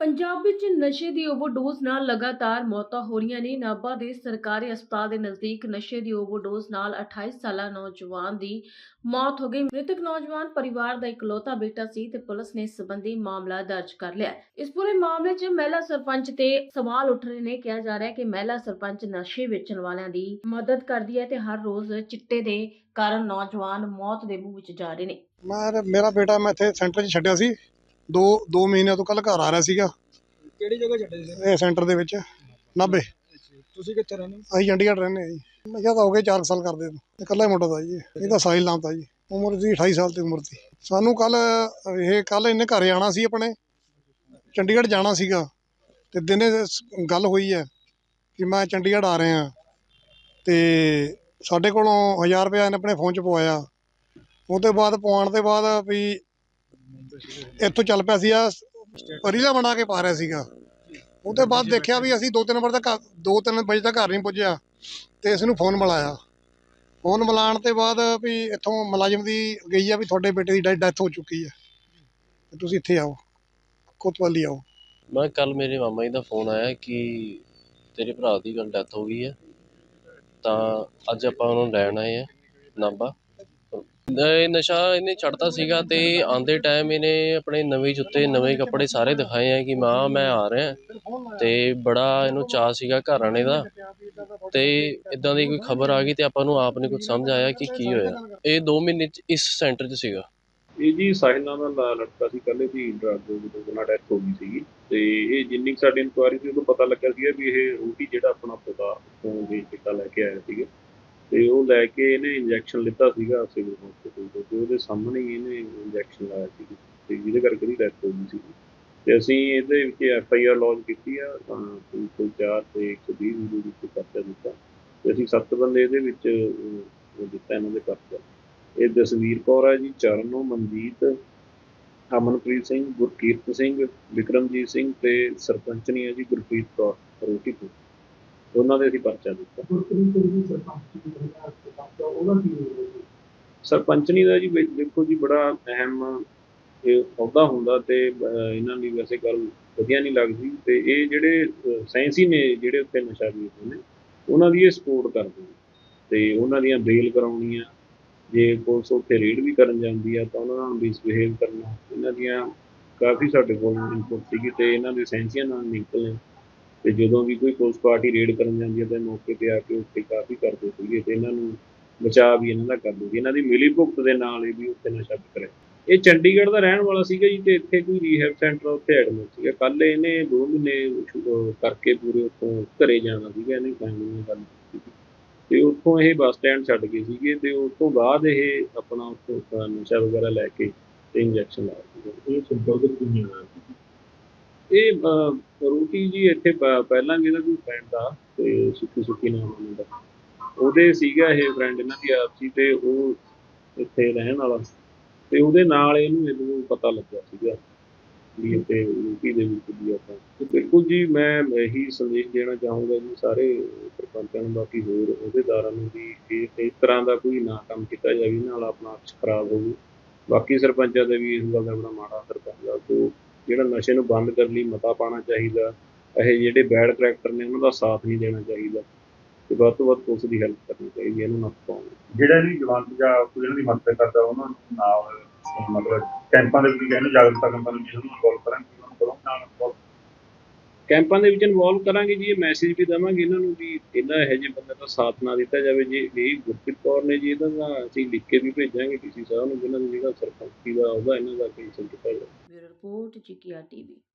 ਪੰਜਾਬ ਵਿੱਚ ਨਸ਼ੇ ਦੀ ਓਵਰਡੋਜ਼ ਨਾਲ ਲਗਾਤਾਰ ਮੌਤਾਂ ਹੋ ਰਹੀਆਂ ਨੇ। ਨਾਭਾ ਦੇ ਸਰਕਾਰੀ ਹਸਪਤਾਲ ਦੇ ਨਜ਼ਦੀਕ ਨਸ਼ੇ ਦੀ ਓਵਰਡੋਜ਼ ਨਾਲ 28 ਸਾਲਾ ਨੌਜਵਾਨ ਦੀ ਮੌਤ ਹੋ ਗਈ। ਮ੍ਰਿਤਕ ਨੌਜਵਾਨ ਪਰਿਵਾਰ ਦਾ ਇਕਲੌਤਾ ਬੇਟਾ ਸੀ ਤੇ ਪੁਲਿਸ ਨੇ ਇਸ ਸੰਬੰਧੀ ਮਾਮਲਾ ਦਰਜ ਕਰ ਲਿਆ ਇਸ ਪੂਰੇ ਮਾਮਲੇ 'ਚ ਮਹਿਲਾ ਸਰਪੰਚ ਤੇ ਸਵਾਲ ਉੱਠ ਰਹੇ ਨੇ। ਕਿਹਾ ਜਾ ਰਿਹਾ ਹੈ ਕਿ ਮਹਿਲਾ ਸਰਪੰਚ ਨਸ਼ੇ ਵੇਚਣ ਵਾਲਿਆਂ ਦੀ ਮਦਦ ਕਰਦੀ ਹੈ ਤੇ ਹਰ ਰੋਜ਼ ਚਿੱਟੇ ਦੇ ਕਾਰਨ ਨੌਜਵਾਨ ਮੌਤ ਦੇ ਮੂੰਹ ਵਿੱਚ ਜਾ ਰਹੇ ਨੇ। ਮੈਂ ਮੇਰਾ ਬੇਟਾ ਮੈਂ ਇੱਥੇ ਸੈਂਟਰ 'ਚ ਛੱਡਿਆ ਸੀ। ਦੋ ਦੋ ਮਹੀਨਿਆਂ ਤੋਂ ਕੱਲ ਘਰ ਆ ਰਿਹਾ ਸੀਗਾ। ਕਿਹੜੀ ਜਗ੍ਹਾ ਛੱਡੇ ਸੀ? ਇਹ ਸੈਂਟਰ ਦੇ ਵਿੱਚ ਨਾਭੇ। ਤੁਸੀਂ ਕਿੱਥੇ ਰਹਿੰਦੇ ਹੋ? ਅਸੀਂ ਚੰਡੀਗੜ੍ਹ ਰਹਿੰਦੇ ਹਾਂ ਜੀ। ਨਸ਼ਾ ਤਾਂ ਹੋ ਗਏ 4 ਸਾਲ ਕਰਦੇ ਨੂੰ। ਇਕੱਲਾ ਹੀ ਮੁੰਡਾ ਦਾ ਜੀ। ਇਹ। ਇਹਦਾ ਸਾਹਿਲ ਨਾਮ ਤਾਂ ਜੀ। ਉਮਰ ਦੀ 28 ਸਾਲ ਦੀ ਉਮਰ ਦੀ ਸਾਨੂੰ ਕੱਲ ਇਹ ਕੱਲ ਇਹਨੇ ਘਰੇ ਆਣਾ ਸੀ ਆਪਣੇ। ਚੰਡੀਗੜ੍ਹ ਜਾਣਾ ਸੀਗਾ। ਤੇ ਦਿਨੇ ਗੱਲ ਹੋਈ ਹੈ ਕਿ ਮੈਂ ਚੰਡੀਗੜ੍ਹ ਆ ਰਿਹਾ ਤੇ ਸਾਡੇ ਕੋਲੋਂ 1000 ਰੁਪਇਆ ਇਹਨੇ ਆਪਣੇ ਫੋਨ 'ਚ ਪਵਾਇਆ। ਉਹ ਤੋਂ ਬਾਅਦ ਪਵਾਉਣ ਦੇ ਬਾਅਦ ਵੀ ਇੱਥੋਂ ਚੱਲ ਪਿਆ ਸੀ ਆ ਰੀਲਾ ਬਣਾ ਕੇ ਪਾ ਰਿਹਾ ਸੀਗਾ। ਉਹਦੇ ਬਾਅਦ ਦੇਖਿਆ ਵੀ ਅਸੀਂ ਦੋ ਤਿੰਨ ਵਾਰ ਤੱਕ ਦੋ ਤਿੰਨ ਵਜੇ ਤੱਕ ਘਰ ਨਹੀਂ ਪੁੱਜਿਆ, ਤੇ ਇਸ ਨੂੰ ਫੋਨ ਮਿਲਾਇਆ। ਫੋਨ ਮਿਲਾਉਣ ਤੇ ਬਾਅਦ ਵੀ ਇੱਥੋਂ ਮੁਲਾਜ਼ਮ ਦੀ ਗਈ ਆ ਵੀ ਤੁਹਾਡੇ ਬੇਟੇ ਦੀ ਡੈਥ ਹੋ ਚੁੱਕੀ ਹੈ ਤੁਸੀਂ ਇੱਥੇ ਆਓ, ਕੋਤਵਾਲੀ ਆਓ। ਮੈਂ ਕੱਲ ਮੇਰੇ ਮਾਮਾ ਜੀ ਦਾ ਫੋਨ ਆਇਆ ਕਿ ਤੇਰੇ ਭਰਾ ਦੀ ਗੱਲ ਡੈਥ ਹੋ ਗਈ ਹੈ ਤਾਂ ਅੱਜ ਆਪਾਂ ਉਹਨੂੰ ਲੈਣ ਆਏ ਆ, ਨਾਭਾ। ਇਹ ਨਸ਼ਾ ਇਹਨੇ ਛੱਡਤਾ ਸੀਗਾ ਤੇ ਆਂਦੇ ਟਾਈਮ ਇਹਨੇ ਆਪਣੇ ਨਵੇਂ ਜੁੱਤੇ, ਨਵੇਂ ਕੱਪੜੇ ਸਾਰੇ ਦਿਖਾਏ ਆ ਕਿ ਮਾਂ ਮੈਂ ਆ ਰਿਹਾ। ਤੇ ਬੜਾ ਇਹਨੂੰ ਚਾਅ ਸੀਗਾ ਘਰ ਆਣੇ ਦਾ। ਤੇ ਇਦਾਂ ਦੀ ਕੋਈ ਖਬਰ ਆ ਗਈ ਤੇ ਆਪਾਂ ਨੂੰ ਆਪ ਨਹੀਂ ਕੁਝ ਸਮਝ ਆਇਆ ਕਿ ਕੀ ਹੋਇਆ। ਇਹ 2 ਮਹੀਨੇ ਚ ਇਸ ਸੈਂਟਰ 'ਚ ਸੀਗਾ। ਇਹ ਜੀ ਸਾਹਿਲ ਨਾਮ ਦਾ ਲੜਕਾ ਸੀ, ਕੱਲ੍ਹ ਦੀ ਡਰੱਗ ਦੇ ਨਾਲ ਡੈਥ ਹੋ ਗਈ ਸੀਗੀ। ਤੇ ਇਹ ਜਿੰਨੀ ਸਾਡੀ ਇਨਕੁਆਇਰੀ ਸੀ ਉਦੋਂ ਪਤਾ ਲੱਗਾ ਸੀਗਾ ਵੀ ਇਹ ਰੂਟੀ ਜਿਹੜਾ ਆਪਣਾ ਪਤਾ ਤੋਂ ਵੀ ਚਿੱਟਾ ਲੈ ਕੇ ਆਇਆ ਸੀਗਾ। ਤੇ ਉਹ ਲੈ ਕੇ ਇਹਨੇ ਇੰਜੈਕਸ਼ਨ ਲਿੱਤਾ ਸੀਗਾ ਸਿਵਲ ਹਸਪੀਟਲ ਤੋਂ ਤੇ ਉਹਦੇ ਸਾਹਮਣੇ ਹੀ ਇਹਨੇ ਇੰਜੈਕਸ਼ਨ ਲਾਇਆ ਸੀ ਤੇ ਜਿਹਦੇ ਕਰਕੇ ਦੀ ਡੈਥ ਹੋ ਗਈ ਸੀ। ਤੇ ਅਸੀਂ ਇਹਦੇ ਵਿੱਚ ਐਫ ਆਈ ਆਰ ਲੌਂਚ ਕੀਤੀ ਆ, ਤਾਂ 304 ਤੇ 120 ਦੇ ਵਿੱਚ ਪਰਚਾ ਦਿੱਤਾ। ਤੇ ਅਸੀਂ ਸੱਤ ਬੰਦੇ ਇਹਦੇ ਵਿੱਚ ਦਿੱਤਾ ਇਹਨਾਂ ਦੇ ਪਰਚਾ। ਇਹ ਜਸਵੀਰ ਕੌਰ ਹੈ ਜੀ, ਚਰਨੋ ਮਨਜੀਤ ਅਮਨਪ੍ਰੀਤ ਸਿੰਘ, ਗੁਰਕੀਰਤ ਸਿੰਘ, ਵਿਕਰਮਜੀਤ ਸਿੰਘ ਤੇ ਸਰਪੰਚਨੀ ਹੈ ਜੀ ਗੁਰਪ੍ਰੀਤ ਕੌਰ, ਰੋਟੀ ਤੋਂ ਉਹਨਾਂ ਦੇ ਅਸੀਂ ਪਰਚਾ ਦਿੱਤਾ। ਸਰਪੰਚਨੀ ਦਾ ਜੀ ਵਿੱਚ ਦੇਖੋ ਜੀ ਬੜਾ ਅਹਿਮ ਇਹ ਅਹੁਦਾ ਹੁੰਦਾ ਤੇ ਅਹ, ਇਹਨਾਂ ਦੀ ਵੈਸੇ ਗੱਲ ਵਧੀਆ ਨਹੀਂ ਲੱਗਦੀ ਤੇ ਇਹ ਜਿਹੜੇ ਅਹ, ਸਾਇੰਸੀ ਨੇ ਜਿਹੜੇ ਉੱਤੇ ਨਸ਼ਾ ਵੇਚਦੇ ਨੇ ਉਹਨਾਂ ਦੀ ਇਹ ਸਪੋਰਟ ਕਰਦੇ ਨੇ ਤੇ ਉਹਨਾਂ ਦੀਆਂ ਬੇਲ ਕਰਾਉਣੀਆਂ ਜੇ ਪੁਲਿਸ ਉੱਥੇ ਰੇਡ ਵੀ ਕਰਨ ਜਾਂਦੀ ਆ ਤਾਂ ਉਹਨਾਂ ਨਾਲ ਮਿਸਬਿਹੇਵ ਕਰਨਾ ਇਹਨਾਂ ਦੀਆਂ ਕਾਫੀ ਸਾਡੇ ਕੋਲ ਇਨਪੁਟ ਸੀਗੀ ਤੇ ਇਹਨਾਂ ਦੇ ਸੈਂਸੀਆਂ ਨਾਲ ਨਿਕਲੇ। ਤੇ ਜਦੋਂ ਵੀ ਕੋਈ ਪੁਲਿਸ ਪਾਰਟੀ ਰੇਡ ਕਰਨ ਜਾਂਦੀ ਹੈ, ਤਾਂ ਮੌਕੇ ਤੇ ਆ ਕੇ ਉੱਥੇ ਕਾਫੀ ਕਰਦੇ ਸੀਗੇ ਤੇ ਇਹਨਾਂ ਨੂੰ ਬਚਾਅ ਵੀ ਇਹਨਾਂ ਦਾ ਕਰਦੇ ਸੀ। ਇਹਨਾਂ ਦੀ ਮਿਲੀ ਭੁਗਤ ਦੇ ਨਾਲ ਇਹ ਵੀ ਉੱਥੇ ਨਸ਼ਾ ਵਿਕ ਇਹ ਚੰਡੀਗੜ੍ਹ ਦਾ ਰਹਿਣ ਵਾਲਾ ਸੀਗਾ ਜੀ ਤੇ ਇੱਥੇ ਕੋਈ ਰੀਹੈਬ ਸੈਂਟਰ ਉੱਥੇ ਐਡਮਿਟ ਸੀਗਾ। ਕੱਲ ਇਹਨੇ 2 ਮਹੀਨੇ ਕਰਕੇ ਪੂਰੇ ਉੱਥੋਂ ਘਰੇ ਜਾਣਾ ਸੀਗਾ, ਇਹਨੇ ਫੈਮਿਲੀ ਨਾਲ ਗੱਲ ਕੀਤੀ ਤੇ ਉੱਥੋਂ ਇਹ ਬੱਸ ਸਟੈਂਡ ਛੱਡ ਗਏ ਸੀਗੇ ਤੇ ਉਸ ਤੋਂ ਬਾਅਦ ਇਹ ਆਪਣਾ ਉੱਥੋਂ ਨਸ਼ਾ ਵਗੈਰਾ ਲੈ ਕੇ ਤੇ ਇੰਜੈਕਸ਼ਨ ਲਾਇਆ ਸੀਗਾ ਇਹ ਸੰਪਰਕ ਕਿੰਨੀ ਹੋਇਆ ਇਹ ਰੋਟੀ ਜੀ ਇੱਥੇ ਪਹਿਲਾਂ ਇਹਦਾ ਕੋਈ ਫਰੈਂਡ ਆ ਤੇ ਸੁੱਕੀ ਸੁੱਕੀ ਨਾਮ ਆ ਮੁੰਡਾ ਉਹਦੇ ਸੀਗਾ ਇਹ ਫਰੈਂਡ ਇਹਨਾਂ ਦੀ ਆਪਸੀ ਤੇ ਉਹ ਇੱਥੇ ਰਹਿਣ ਵਾਲਾ ਤੇ ਉਹਦੇ ਨਾਲ ਇਹਨੂੰ ਇਹਨੂੰ ਪਤਾ ਲੱਗਿਆ ਸੀਗਾ ਵੀ ਇੱਥੇ ਯੂਪੀ ਦੇ ਵਿੱਚ ਵੀ ਆਪਾਂ ਤੇ ਬਿਲਕੁਲ ਜੀ ਮੈਂ ਇਹੀ ਸੰਦੇਸ਼ ਦੇਣਾ ਚਾਹੂੰਗਾ ਜੀ ਸਾਰੇ ਸਰਪੰਚਾਂ ਨੂੰ, ਬਾਕੀ ਹੋਰ ਅਹੁਦੇਦਾਰਾਂ ਨੂੰ ਵੀ ਇਸ ਤਰ੍ਹਾਂ ਦਾ ਕੋਈ ਨਾ ਕੰਮ ਕੀਤਾ ਜਾਵੇ ਇਹਦੇ ਨਾਲ ਆਪਣਾ ਅਕਸ ਖਰਾਬ ਹੋਵੇ। ਬਾਕੀ ਸਰਪੰਚਾਂ ਦੇ ਵੀ ਇਸ ਗੱਲ ਦਾ ਬੜਾ ਮਾੜਾ ਅਸਰ ਪੈਂਦਾ ਤੋਂ ਜਿਹੜਾ ਨਸ਼ੇ ਨੂੰ ਬੰਦ ਕਰਨ ਲਈ ਮਤਾ ਪਾਣਾ ਚਾਹੀਦਾ, ਇਹ ਜਿਹੜੇ ਬੈਡ ਕਰੈਕਟਰ ਨੇ ਉਹਨਾਂ ਦਾ ਸਾਥ ਨਹੀਂ ਦੇਣਾ ਚਾਹੀਦਾ ਤੇ ਵੱਧ ਤੋਂ ਵੱਧ ਪੁਲਿਸ ਦੀ ਹੈਲਪ ਕਰਨੀ ਚਾਹੀਦੀ ਹੈ, ਇਹਨੂੰ ਨੱਥ ਪਾਉਣ ਜਿਹੜਾ ਵੀ ਜਵਾਨ ਜਾਂ ਕੋਈ ਇਹਨਾਂ ਦੀ ਮਦਦ ਕਰਦਾ, ਉਹਨਾਂ ਨੂੰ ਨਾਲ, ਮਤਲਬ ਕੈਂਪਾਂ ਦੇ ਵਿੱਚ ਕਹਿੰਦੇ ਜਾਗਰੂਕਤਾ ਕੈਂਪਾਂ ਦੇ ਵਿੱਚ ਉਹਨੂੰ ਇਨਵੋਲਵ ਕਰਾਂ ਉਹਨਾਂ ਨੂੰ ਕਰੋ ਨਾਲ ਕੈਂਪਾਂ ਦੇ ਵਿੱਚ ਇਨਵੋਲਵ ਕਰਾਂਗੇ ਜੀ, ਇਹ ਮੈਸੇਜ ਵੀ ਦੇਵਾਂਗੇ ਇਹਨਾਂ ਨੂੰ ਵੀ ਇਹਨਾਂ ਇਹੋ ਜਿਹੇ ਬੰਦੇ ਦਾ ਸਾਥ ਨਾ ਦਿੱਤਾ ਜਾਵੇ ਜੇ। ਇਹ ਗੁਰਪ੍ਰੀਤ ਕੌਰ ਨੇ ਜੀ, ਇਹਦਾ ਤਾਂ ਅਸੀਂ ਲਿਖ ਕੇ ਵੀ ਭੇਜਾਂਗੇ ਡੀਸੀ ਸਾਹਿਬ ਨੂੰ, ਜਿਨ੍ਹਾਂ ਦਾ ਜਿਹੜਾ ਸਰਪੰਚੀ ਦਾ ਉਹਦਾ ਇਹਨਾਂ ਦਾ ਕੈਂਸਲ ਕੀਤਾ ਜਾਵੇ ਬਿਊਰੋ ਰਿਪੋਰਟ ਜੀਕੇਆਰ ਟੀਵੀ